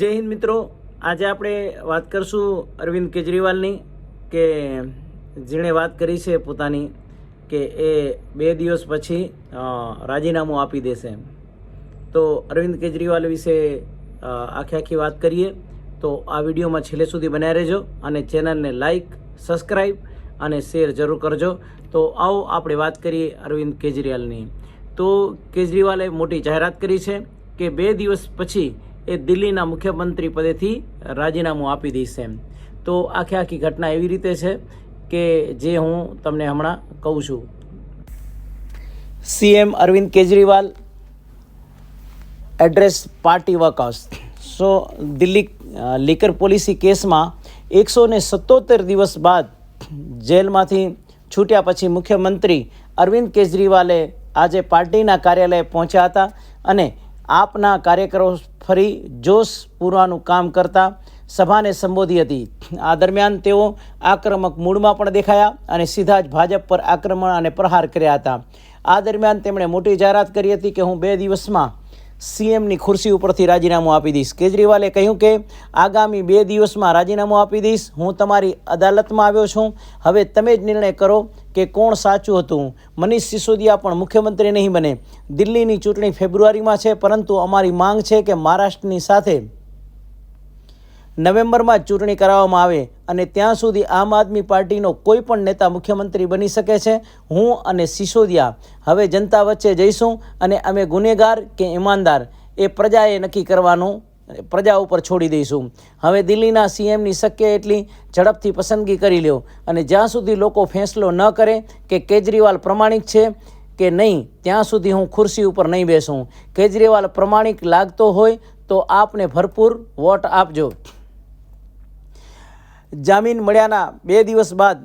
જય હિન્દ મિત્રો. આજે આપણે વાત કરશું અરવિંદ કેજરીવાલની કે જેણે વાત કરી છે પોતાની કે એ બે દિવસ પછી રાજીનામું આપી દેશે તો અરવિંદ કેજરીવાલ વિશે આખી આખી વાત કરીએ તો આ વિડીયોમાં છેલ્લે સુધી બનાવી રહેજો અને ચેનલને લાઈક, સબસ્ક્રાઈબ અને શેર જરૂર કરજો. તો આવો આપણે વાત કરીએ અરવિંદ કેજરીવાલની. તો કેજરીવાલે મોટી જાહેરાત કરી છે કે બે દિવસ પછી એ દિલ્હીના મુખ્યમંત્રી પદેથી રાજીનામું આપી દેશે તો આખી આખી ઘટના એવી રીતે છે કે જે હું તમને હમણાં કહું છું. CM Arvind Kejriwal address party workers so Delhi liquor policy કેસમાં એકસો ને સત્તોતેર દિવસ બાદ જેલમાંથી છૂટ્યા પછી મુખ્યમંત્રી અરવિંદ કેજરીવાલે આજે પાર્ટીના કાર્યાલયે પહોંચ્યા હતા અને આપના કાર્યકરો ફરી જોશ પૂરવાનું કામ કરતા સભાને સંબોધી હતી. આ દરમિયાન તેઓ આક્રમક મૂડમાં પણ દેખાયા અને સીધા જ ભાજપ પર આક્રમણ અને પ્રહાર કર્યા હતા. આ દરમિયાન તેમણે મોટી જાહેરાત કરી હતી કે હું બે દિવસમાં સીએમની ખુરશી ઉપરથી રાજીનામું આપી દઈશ. કેજરીવાલે કહ્યું કે, આગામી બે દિવસમાં રાજીનામું આપી દઈશ. હું તમારી અદાલતમાં આવ્યો છું. હવે તમે જ નિર્ણય કરો કે કોણ સાચું હતું? મનીષ સિસોદિયા પણ મુખ્યમંત્રી નહીં બને. દિલ્હીની ચૂંટણી ફેબ્રુઆરીમાં છે, પરંતુ અમારી માંગ છે કે મહારાષ્ટ્રની સાથે નવેમ્બરમાં જ ચૂંટણી કરાવવામાં આવે અને ત્યાં સુધી આમ આદમી પાર્ટીનો કોઈ પણ નેતા મુખ્યમંત્રી બની શકે છે. હું અને સિસોદિયા હવે જનતા વચ્ચે જઈશું અને અમે ગુનેગાર કે ઈમાનદાર એ પ્રજાએ નક્કી કરવાનું પ્રજા ઉપર છોડી દઈશું. હવે દિલ્હીના સીએમની શક્ય એટલી ઝડપથી પસંદગી કરી લ્યો. અને જ્યાં સુધી લોકો ફેંસલો ન કરે કે કેજરીવાલ પ્રમાણિક છે કે નહીં, ત્યાં સુધી હું ખુરશી ઉપર નહીં બેસું. કેજરીવાલ પ્રમાણિક લાગતો હોય તો આપને ભરપૂર વોટ આપજો. જામીન મળ્યાના બે દિવસ બાદ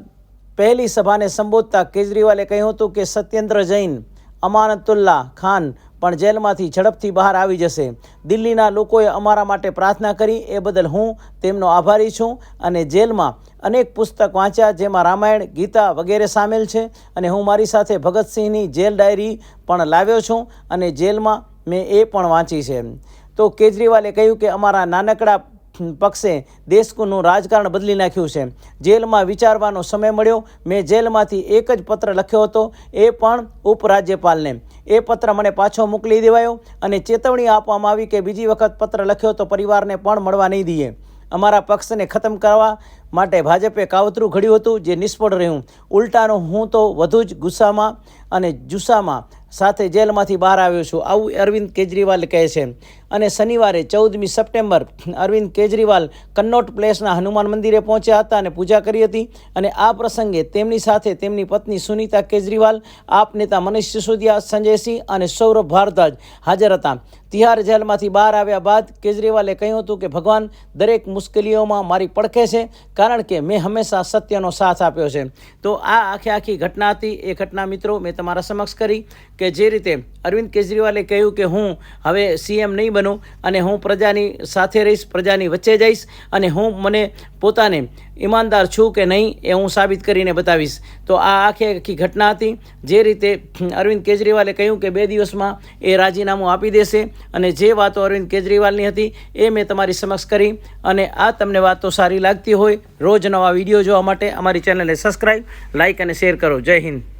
પહેલી સભાને સંબોધતા કેજરીવાલે કહ્યું હતું કે સત્યેન્દ્ર જૈન અમાનતુલ્લા ખાન પણ જેલમાંથી ઝડપથી બહાર આવી જશે. દિલ્હીના લોકોએ અમારા માટે પ્રાર્થના કરી, એ બદલ હું તેમનો આભારી છું અને જેલમાં અનેક પુસ્તક વાંચ્યા, જેમાં રામાયણ, ગીતા વગેરે સામેલ છે અને હું મારી સાથે ભગતસિંહની જેલ ડાયરી પણ લાવ્યો છું અને જેલમાં મેં એ પણ વાંચી છે. તો કેજરીવાલે કહ્યું કે અમારા નાનકડા પક્ષે દેશનું રાજકારણ બદલી નાખ્યું છે. જેલમાં વિચારવાનો સમય મળ્યો. મેં જેલમાંથી એક જ પત્ર લખ્યો હતો. એ પણ ઉપરાજ્યપાલને. એ પત્ર મને પાછો મોકલી દેવાયો અને ચેતવણી આપવામાં આવી કે બીજી વખત પત્ર લખ્યો તો પરિવારને પણ મળવા નહીં દઈએ. અમારા પક્ષને ખતમ કરવા માટે ભાજપે કાવતરું ઘડ્યું હતું જે નિષ્ફળ રહ્યું. ઉલટાનો હું તો વધુ જ ગુસ્સામાં અને જુસ્સામાં સાથે જેલમાંથી બહાર આવ્યો છું. આવું અરવિંદ કેજરીવાલ કહે છે. અને શનિવારે ચૌદમી સપ્ટેમ્બર અરવિંદ કેજરીવાલ કન્નોટ પ્લેસના હનુમાન મંદિરે પહોંચ્યા હતા અને પૂજા કરી હતી. અને આ પ્રસંગે તેમની સાથે તેમની પત્ની સુનીતા કેજરીવાલ, આપ નેતા મનીષ સિસોદિયા સંજયસિંહ અને સૌરભ ભારદ્વાજ હાજર હતા. તિહાર જેલમાંથી બહાર આવ્યા બાદ કેજરીવાલે કહ્યું હતું કે, ભગવાન, દરેક મુશ્કેલીઓમાં મારી પડખે છે, કારણ કે મેં હંમેશા સત્યનો સાથ આપ્યો છે. તો આ આખી આખી ઘટના હતી. એ ઘટના મિત્રો, મેં તમારા સમક્ષ કરી કે જે રીતે અરવિંદ કેજરીવાલે કહ્યું કે, હું હવે સીએમ નહીં બનું અને હું પ્રજાની સાથે રહીશ, પ્રજાની વચ્ચે જઈશ અને હું મને પોતાને ઈમાનદાર છું કે નહીં એ હું સાબિત કરીને બતાવીશ. તો આ આખી આખી ઘટના હતી. જે રીતે અરવિંદ કેજરીવાલે કહ્યું કે બે દિવસમાં એ રાજીનામું આપી દેશે અને જે વાતો અરવિંદ કેજરીવાલની હતી એ મેં તમારી સમક્ષ કરી અને આ તમને વાતો સારી લાગતી હોય, રોજ નવા વીડિયો જોવા માટે અમારી ચેનલને સબસ્ક્રાઈબ લાઇક અને શેર કરો. જય હિન્દ.